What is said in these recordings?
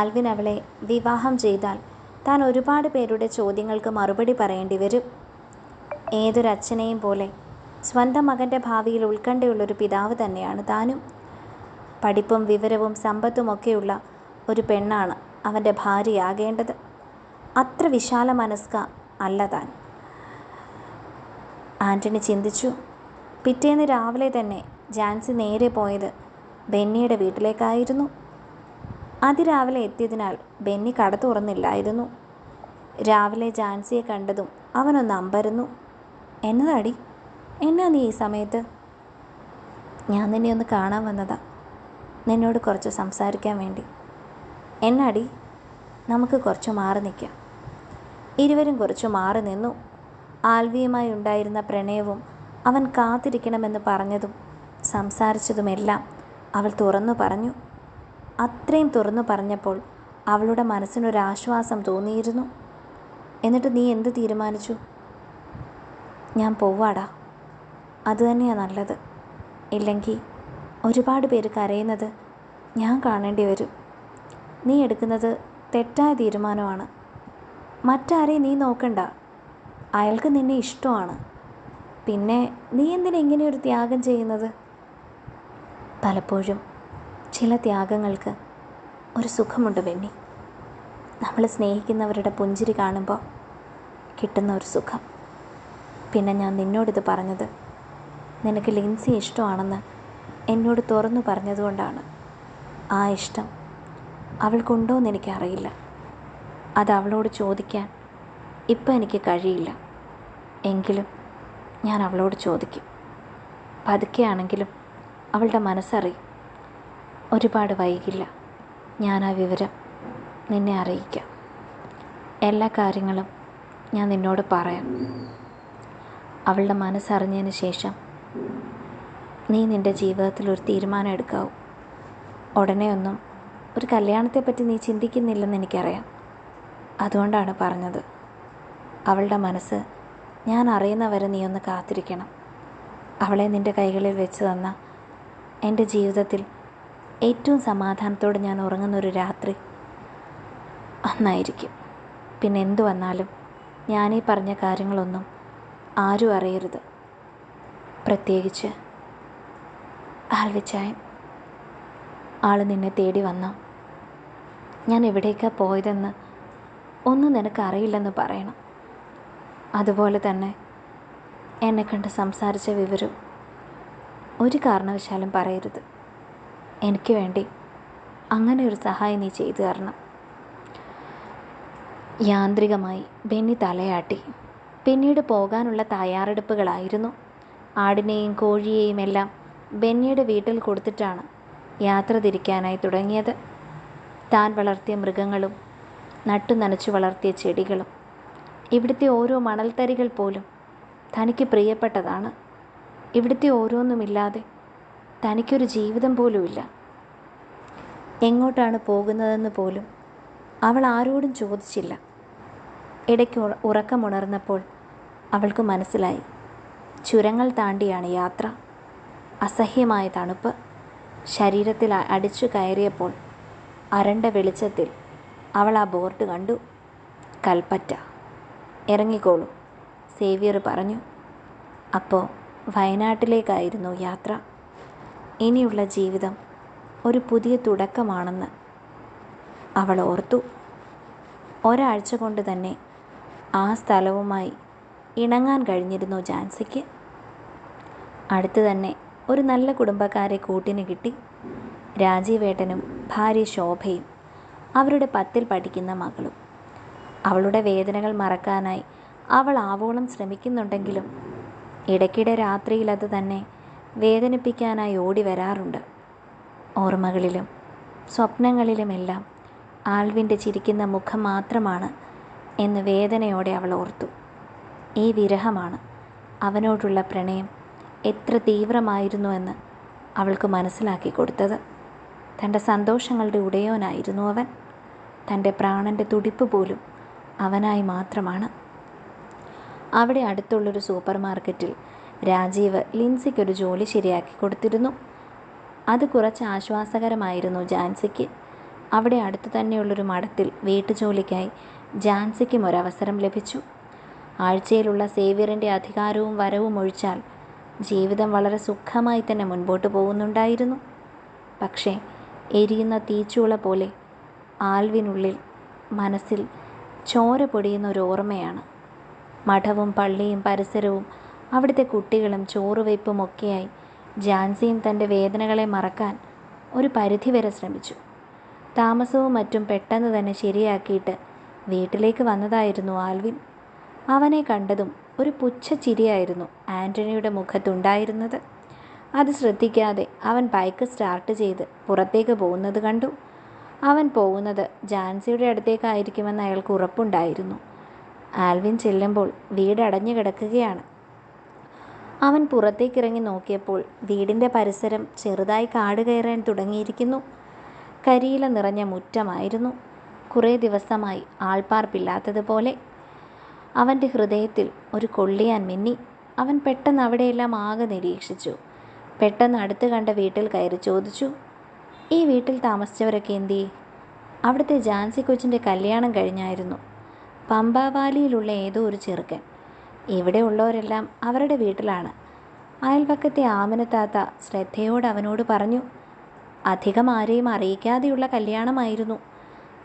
Alvin അവളെ വിവാഹം ചെയ്താൽ താൻ ഒരുപാട് പേരുടെ ചോദ്യങ്ങൾക്ക് മറുപടി പറയേണ്ടി വരും. ഏതൊരച്ഛനെയും പോലെ സ്വന്തം മകന്റെ ഭാവിയിൽ ഉത്കണ്ഠയുള്ളൊരു പിതാവ് തന്നെയാണ് താനും. പഠിപ്പും വിവരവും സമ്പത്തുമൊക്കെയുള്ള ഒരു പെണ്ണാണ് അവന്റെ ഭാര്യയാകേണ്ടത്. അത്ര വിശാല മനസ്ക അല്ല താൻ. ആന്റണി ചിന്തിച്ചു. പിറ്റേന്ന് രാവിലെ തന്നെ ജാൻസി നേരെ പോയത് ബെന്നിയുടെ വീട്ടിലേക്കായിരുന്നു. അതിരാവിലെ എത്തിയതിനാൽ ബെന്നി കട തുറന്നില്ലായിരുന്നു. രാവിലെ ജാൻസിയെ കണ്ടതും അവനൊന്ന് അമ്പരന്നു. എന്നതാടി? എന്നാ നീ ഈ സമയത്ത്? ഞാൻ നിന്നെ ഒന്ന് കാണാൻ വന്നതാ. നിന്നോട് കുറച്ച് സംസാരിക്കാൻ വേണ്ടി. എന്നാടി? നമുക്ക് കുറച്ച് മാറി നിൽക്കാം. ഇരുവരും കുറച്ച് മാറി നിന്നു. ആൽവിയുമായി ഉണ്ടായിരുന്ന പ്രണയവും അവൻ കാത്തിരിക്കണമെന്ന് പറഞ്ഞതും സംസാരിച്ചതുമെല്ലാം അവൾ തുറന്നു പറഞ്ഞു. അത്രയും തുറന്നു പറഞ്ഞപ്പോൾ അവളുടെ മനസ്സിനൊരാശ്വാസം തോന്നിയിരുന്നു. എന്നിട്ട് നീ എന്ത് തീരുമാനിച്ചു? ഞാൻ പോവാടാ. അതുതന്നെയാണ് നല്ലത്. ഇല്ലെങ്കിൽ ഒരുപാട് പേര് കരയുന്നത് ഞാൻ കാണേണ്ടി വരും. നീ എടുക്കുന്നത് തെറ്റായ തീരുമാനമാണ്. മറ്റാരെയും നീ നോക്കണ്ട. അയാൾക്ക് നിന്നെ ഇഷ്ടമാണ്. പിന്നെ നീ എന്തിനെങ്ങനെയൊരു ത്യാഗം ചെയ്യുന്നത്? പലപ്പോഴും ചില ത്യാഗങ്ങൾക്ക് ഒരു സുഖമുണ്ട് ബെന്നി. നമ്മൾ സ്നേഹിക്കുന്നവരുടെ പുഞ്ചിരി കാണുമ്പോൾ കിട്ടുന്ന ഒരു സുഖം. പിന്നെ ഞാൻ നിന്നോടിത് പറഞ്ഞത് നിനക്ക് ലിൻസി ഇഷ്ടമാണെന്ന് എന്നോട് തുറന്നു പറഞ്ഞതുകൊണ്ടാണ്. ആ ഇഷ്ടം അവൾക്കുണ്ടോ എന്ന് എനിക്കറിയില്ല. അത് അവളോട് ചോദിക്കാൻ ഇപ്പം എനിക്ക് കഴിയില്ല. എങ്കിലും ഞാൻ അവളോട് ചോദിക്കും. പതുക്കെയാണെങ്കിലും അവളുടെ മനസ്സറിയും. ഒരുപാട് വൈകില്ല. ഞാൻ ആ വിവരം നിന്നെ അറിയിക്കാം. എല്ലാ കാര്യങ്ങളും ഞാൻ നിന്നോട് പറയാം. അവളുടെ മനസ്സറിഞ്ഞതിന് ശേഷം നീ നിന്റെ ജീവിതത്തിൽ ഒരു തീരുമാനം എടുക്കാവൂ. ഉടനെ ഒന്നും ഒരു കല്യാണത്തെപ്പറ്റി നീ ചിന്തിക്കുന്നില്ലെന്ന് എനിക്കറിയാം. അതുകൊണ്ടാണ് പറഞ്ഞത്. അവളുടെ മനസ്സ് ഞാൻ അറിയുന്നവരെ നീ ഒന്ന് കാത്തിരിക്കണം. അവളെ നിന്റെ കൈകളിൽ വെച്ച് തന്ന എന്റെ ജീവിതത്തിൽ ഏറ്റവും സമാധാനത്തോടെ ഞാൻ ഉറങ്ങുന്ന ഒരു രാത്രി. അന്നായിരിക്കും. പിന്നെ എന്തു വന്നാലും ഞാനീ പറഞ്ഞ കാര്യങ്ങളൊന്നും ആരും അറിയരുത്. പ്രത്യേകിച്ച് ആൽവിച്ചായൻ. ആൾ നിന്നെ തേടി വന്ന? ഞാൻ എവിടേക്കാണ് പോയതെന്ന് ഒന്നും നിനക്ക് അറിയില്ലെന്ന് പറയണം. അതുപോലെ തന്നെ എന്നെ കണ്ട് സംസാരിച്ച വിവരം ഒരു കാരണവശാലും പറയരുത്. എനിക്ക് വേണ്ടി. അങ്ങനെ ഒരു സഹായം നീ ചെയ്തു തരണം. യാന്ത്രികമായി ബെന്നി തലയാട്ടി. പിന്നീട് പോകാനുള്ള തയ്യാറെടുപ്പുകളായിരുന്നു. ആടിനെയും കോഴിയെയും എല്ലാം ബെന്നിയുടെ വീട്ടിൽ കൊടുത്തിട്ടാണ് യാത്ര തിരിക്കാനായി തുടങ്ങിയത്. താൻ വളർത്തിയ മൃഗങ്ങളും നട്ടു നനച്ചു വളർത്തിയ ചെടികളും ഇവിടുത്തെ ഓരോ മണൽത്തരികൾ പോലും തനിക്ക് പ്രിയപ്പെട്ടതാണ്. ഇവിടുത്തെ ഓരോന്നുമില്ലാതെ തനിക്കൊരു ജീവിതം പോലുമില്ല. എങ്ങോട്ടാണ് പോകുന്നതെന്ന് പോലും അവൾ ആരോടും ചോദിച്ചില്ല. ഇടയ്ക്ക് ഉറ- ഉറക്കമുണർന്നപ്പോൾ അവൾക്ക് മനസ്സിലായി. ചുരങ്ങൾ താണ്ടിയാണ് യാത്ര. അസഹ്യമായ തണുപ്പ്. ശരീരത്തിൽ അടിച്ചു കയറിയപ്പോൾ അരണ്ട വെളിച്ചത്തിൽ അവൾ ആ ബോർഡ് കണ്ടു. കൽപ്പറ്റ. ഇറങ്ങിക്കോളൂ സേവിയർ പറഞ്ഞു. അപ്പോൾ വയനാട്ടിലേക്കായിരുന്നു യാത്ര. ഇനിയുള്ള ജീവിതം ഒരു പുതിയ തുടക്കമാണെന്ന് അവൾ ഓർത്തു. ഒരാഴ്ച കൊണ്ട് തന്നെ ആ സ്ഥലവുമായി ഇണങ്ങാൻ കഴിഞ്ഞിരുന്നു ജാൻസിക്ക്. അടുത്ത് തന്നെ ഒരു നല്ല കുടുംബക്കാരെ കൂട്ടിന് കിട്ടി. രാജീവേട്ടനും ഭാര്യ ശോഭയും അവരുടെ പത്തിൽ പഠിക്കുന്ന മകളും. അവളുടെ വേദനകൾ മറക്കാനായി അവൾ ആവോളം ശ്രമിക്കുന്നുണ്ടെങ്കിലും ഇടയ്ക്കിടെ രാത്രിയിൽ അത് തന്നെ വേദനിപ്പിക്കാനായി ഓടി വരാറുണ്ട്. ഓർമ്മകളിലും സ്വപ്നങ്ങളിലുമെല്ലാം ആൽവിന്റെ ചിരിക്കുന്ന മുഖം മാത്രമാണ് എന്ന് വേദനയോടെ അവൾ ഓർത്തു. ഈ വിരഹമാണ് അവനോടുള്ള പ്രണയം എത്ര തീവ്രമായിരുന്നുവെന്ന് അവൾക്ക് മനസ്സിലാക്കി കൊടുത്തത്. തന്റെ സന്തോഷങ്ങളുടെ ഉടയവനായിരുന്നു അവൻ. തന്റെ പ്രാണന്റെ തുടിപ്പ് പോലും അവനായി മാത്രമാണ്. അവിടെ അടുത്തുള്ളൊരു സൂപ്പർ മാർക്കറ്റിൽ രാജീവ് ലിൻസിക്കൊരു ജോലി ശരിയാക്കി കൊടുത്തിരുന്നു. അത് കുറച്ച് ആശ്വാസകരമായിരുന്നു ജാൻസിക്ക്. അവിടെ അടുത്തു തന്നെയുള്ളൊരു മഠത്തിൽ വീട്ടുജോലിക്കായി ജാൻസിക്കും ഒരവസരം ലഭിച്ചു. ആഴ്ചയിലുള്ള സേവ്യറിന്റെ അധികാരവും വരവും ഒഴിച്ചാൽ ജീവിതം വളരെ സുഖമായി തന്നെ മുൻപോട്ട് പോകുന്നുണ്ടായിരുന്നു. പക്ഷേ എരിയുന്ന തീച്ചൂള പോലെ ആൽവിനുള്ളിൽ മനസ്സിൽ ചോര പൊടിയുന്ന ഒരു ഓർമ്മയാണ്. മഠവും പള്ളിയും പരിസരവും അവിടുത്തെ കുട്ടികളും ചോറുവയ്പ്പും ഒക്കെയായി ജാൻസിയും തന്റെ വേദനകളെ മറക്കാൻ ഒരു പരിധിവരെ ശ്രമിച്ചു. താമസവും മറ്റും പെട്ടെന്ന് തന്നെ ശരിയാക്കിയിട്ട് വീട്ടിലേക്ക് വന്നതായിരുന്നു ആൽവിൻ. അവനെ കണ്ടതും ഒരു പുച്ഛച്ചിരിയായിരുന്നു ആന്റണിയുടെ മുഖത്തുണ്ടായിരുന്നത്. അത് ശ്രദ്ധിക്കാതെ അവൻ ബൈക്ക് സ്റ്റാർട്ട് ചെയ്ത് പുറത്തേക്ക് പോകുന്നത് കണ്ടു. അവൻ പോകുന്നത് ജാൻസിയുടെ അടുത്തേക്കായിരിക്കുമെന്ന് അയാൾക്ക് ഉറപ്പുണ്ടായിരുന്നു. ആൽവിൻ ചെല്ലുമ്പോൾ വീട് അടഞ്ഞു കിടക്കുകയാണ്. അവൻ പുറത്തേക്കിറങ്ങി നോക്കിയപ്പോൾ വീടിന്റെ പരിസരം ചെറുതായി കാട് കയറാൻ തുടങ്ങിയിരിക്കുന്നു. കരിയില നിറഞ്ഞ മുറ്റമായിരുന്നു. കുറേ ദിവസമായി ആൾപ്പാർപ്പില്ലാത്തതുപോലെ അവന്റെ ഹൃദയത്തിൽ ഒരു കൊള്ളിയാൻ മിന്നി. അവൻ പെട്ടെന്ന് അവിടെയെല്ലാം ആകെ നിരീക്ഷിച്ചു. പെട്ടെന്ന് അടുത്ത് കണ്ട വീട്ടിൽ കയറി ചോദിച്ചു ഈ വീട്ടിൽ താമസിച്ചവരൊക്കെ എന്തി? അവിടുത്തെ ജാൻസി കൊച്ചിന്റെ കല്യാണം കഴിഞ്ഞായിരുന്നു. പമ്പാവാലിയിലുള്ള ഏതോ ഒരു ചെറുക്കൻ. ഇവിടെ ഉള്ളവരെല്ലാം അവരുടെ വീട്ടിലാണ്. അയൽപക്കത്തെ ആമനത്താത്ത ശ്രദ്ധയോട് അവനോട് പറഞ്ഞു അധികം ആരെയും അറിയിക്കാതെയുള്ള കല്യാണമായിരുന്നു.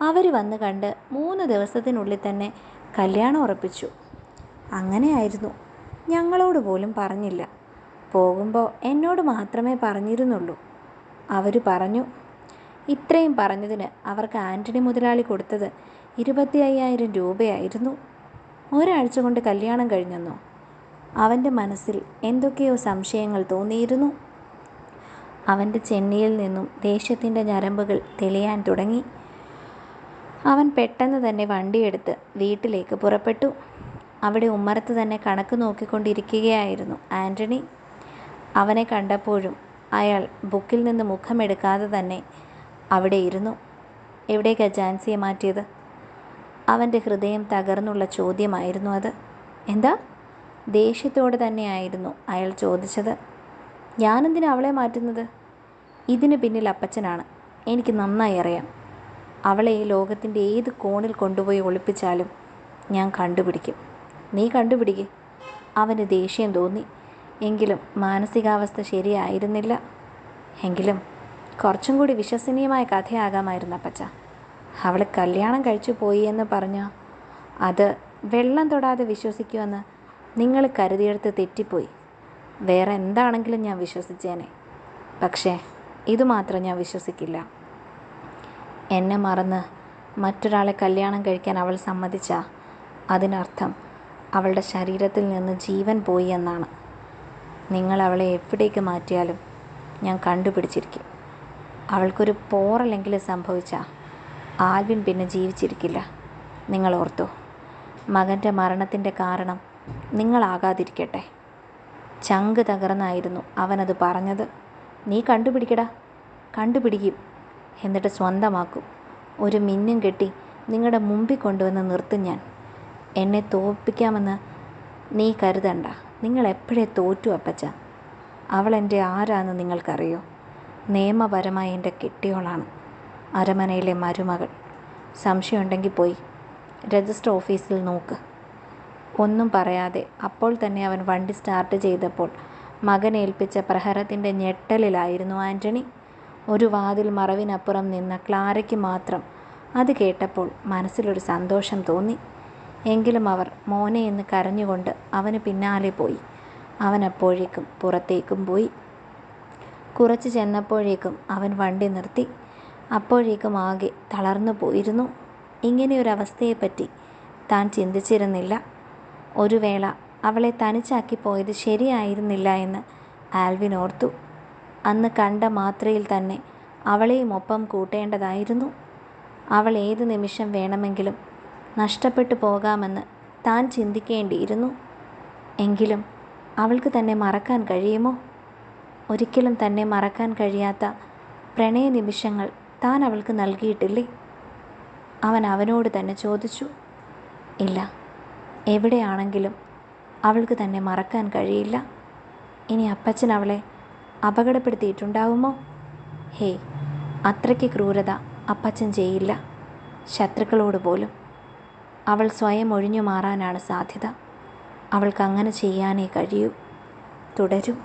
അവർ വന്ന് കണ്ട് മൂന്ന് ദിവസത്തിനുള്ളിൽ തന്നെ കല്യാണം ഉറപ്പിച്ചു. അങ്ങനെയായിരുന്നു. ഞങ്ങളോട് പോലും പറഞ്ഞില്ല. പോകുമ്പോൾ എന്നോട് മാത്രമേ പറഞ്ഞിരുന്നുള്ളൂ. അവർ പറഞ്ഞു ഇത്രയും പറഞ്ഞതിന് അവർക്ക് ആന്റണി മുതലാളി കൊടുത്തത് ഇരുപത്തി അയ്യായിരം രൂപയായിരുന്നു. ഒരാഴ്ച കൊണ്ട് കല്യാണം കഴിഞ്ഞെന്നോ? അവന്റെ മനസ്സിൽ എന്തൊക്കെയോ സംശയങ്ങൾ തോന്നിയിരുന്നു. അവന്റെ ചെന്നിയിൽ നിന്നും ദേഷ്യത്തിന്റെ ഞരമ്പുകൾ തെളിയാൻ തുടങ്ങി. അവൻ പെട്ടെന്ന് തന്നെ വണ്ടിയെടുത്ത് വീട്ടിലേക്ക് പുറപ്പെട്ടു. അവിടെ ഉമ്മറത്ത് തന്നെ കണക്ക് നോക്കിക്കൊണ്ടിരിക്കുകയായിരുന്നു ആന്റണി അവനെ കണ്ടപ്പോഴും അയാൾ ബുക്കിൽ നിന്ന് മുഖമെടുക്കാതെ തന്നെ അവിടെ ഇരുന്നു. എവിടേക്കാണ് ജാൻസിയെ മാറ്റിയത്? അവന്റെ ഹൃദയം തകർന്നുള്ള ചോദ്യമായിരുന്നു അത്. എന്താ? ദേഷ്യത്തോടെ തന്നെയായിരുന്നു അയാൾ ചോദിച്ചത്. ഞാനെന്തിനാ അവളെ മാറ്റുന്നത്? ഇതിന് പിന്നിൽ അപ്പച്ചനാണ്. എനിക്ക് നന്നായി അറിയാം. അവളെ ഈ ലോകത്തിന്റെ ഏത് കോണിൽ കൊണ്ടുപോയി ഒളിപ്പിച്ചാലും ഞാൻ കണ്ടുപിടിക്കും. നീ കണ്ടുപിടിക്ക്. അവന് ദേഷ്യം തോന്നി. എങ്കിലും മാനസികാവസ്ഥ ശരിയായിരുന്നില്ല. എങ്കിലും കുറച്ചും കൂടി വിശ്വസനീയമായ കഥയാകാമായിരുന്നു അപ്പച്ച. അവൾ കല്യാണം കഴിച്ചു പോയി എന്ന് പറഞ്ഞ? അത് വെള്ളം തൊടാതെ വിശ്വസിക്കുമെന്ന് നിങ്ങൾ കരുതിയെടുത്ത് തെറ്റിപ്പോയി. വേറെ എന്താണെങ്കിലും ഞാൻ വിശ്വസിച്ചേനെ. പക്ഷേ ഇതുമാത്രം ഞാൻ വിശ്വസിക്കില്ല. എന്നെ മറന്ന് മറ്റൊരാളെ കല്യാണം കഴിക്കാൻ അവൾ സമ്മതിച്ച അതിനർത്ഥം അവളുടെ ശരീരത്തിൽ നിന്ന് ജീവൻ പോയി എന്നാണ്. നിങ്ങൾ അവളെ എവിടേക്ക് മാറ്റിയാലും ഞാൻ കണ്ടുപിടിച്ചിരിക്കും. അവൾക്കൊരു പോറലെങ്കിലും സംഭവിച്ചാൽ ആൽവിൻ പിന്നെ ജീവിച്ചിരിക്കില്ല. നിങ്ങൾ ഓർത്തോ മകന്റെ മരണത്തിന്റെ കാരണം നിങ്ങളാകാതിരിക്കട്ടെ. ചങ്ക് തകർന്നായിരുന്നു അവനത് പറഞ്ഞത്. നീ കണ്ടുപിടിക്കടാ കണ്ടുപിടിക്കും എന്നിട്ട് സ്വന്തമാക്കും. ഒരു മിന്നും കെട്ടി നിങ്ങളുടെ മുമ്പിൽ കൊണ്ടുവന്ന് നിർത്തും ഞാൻ. എന്നെ തോൽപ്പിക്കാമെന്ന് നീ കരുതണ്ട. നിങ്ങൾ എപ്പോഴേ തോറ്റു അപ്പച്ച? അവൾ എന്റെ ആരാന്ന് നിങ്ങൾക്കറിയോ? നിയമപരമായി എന്റെ കെട്ടിയോളാണ്. അരമനയിലെ മരുമകൾ. സംശയമുണ്ടെങ്കിൽ പോയി. രജിസ്റ്റർ ഓഫീസിൽ നോക്ക്. ഒന്നും പറയാതെ അപ്പോൾ തന്നെ അവൻ വണ്ടി സ്റ്റാർട്ട് ചെയ്തപ്പോൾ മകനേൽപ്പിച്ച പ്രഹരത്തിന്റെ ഞെട്ടലിലായിരുന്നു ആന്റണി ഒരു വാതിൽ മറവിനപ്പുറം നിന്ന ക്ലാരയ്ക്ക് മാത്രം അത് കേട്ടപ്പോൾ മനസ്സിലൊരു സന്തോഷം തോന്നി. എങ്കിലും അവർ മോനെ എന്ന് കരഞ്ഞുകൊണ്ട് അവന് പിന്നാലെ പോയി. അവൻ അപ്പോഴേക്കും പുറത്തേക്കും പോയി. കുറച്ച് ചെന്നപ്പോഴേക്കും അവൻ വണ്ടി നിർത്തി. അപ്പോഴേക്കും ആകെ തളർന്നു പോയിരുന്നു. ഇങ്ങനെയൊരവസ്ഥയെപ്പറ്റി താൻ ചിന്തിച്ചിരുന്നില്ല. ഒരു വേള അവളെ തനിച്ചാക്കി പോയത് ശരിയായിരുന്നില്ല എന്ന് ആൽവിൻ ഓർത്തു. അന്ന് കണ്ട മാത്രയിൽ തന്നെ അവളെയും ഒപ്പം കൂട്ടേണ്ടതായിരുന്നു. അവൾ ഏത് നിമിഷം വേണമെങ്കിലും നഷ്ടപ്പെട്ടു പോകാമെന്ന് താൻ ചിന്തിക്കേണ്ടിയിരുന്നു. എങ്കിലും അവൾക്ക് തന്നെ മറക്കാൻ കഴിയുമോ? ഒരിക്കലും തന്നെ മറക്കാൻ കഴിയാത്ത പ്രണയ നിമിഷങ്ങൾ താൻ അവൾക്ക് നൽകിയിട്ടില്ലേ? അവൻ അവനോട് തന്നെ ചോദിച്ചു ഇല്ല എവിടെയാണെങ്കിലും അവൾക്ക് തന്നെ മറക്കാൻ കഴിയില്ല. ഇനി അപ്പച്ചൻ അവളെ അപകടപ്പെടുത്തിയിട്ടുണ്ടാവുമോ? ഹേ അത്രയ്ക്ക് ക്രൂരത അപ്പച്ചൻ ചെയ്യില്ല ശത്രുക്കളോട് പോലും. അവൾ സ്വയം ഒഴിഞ്ഞു മാറാനാണ് സാധ്യത. അവൾക്ക് അങ്ങനെ ചെയ്യാനേ കഴിയൂ. തുടരും.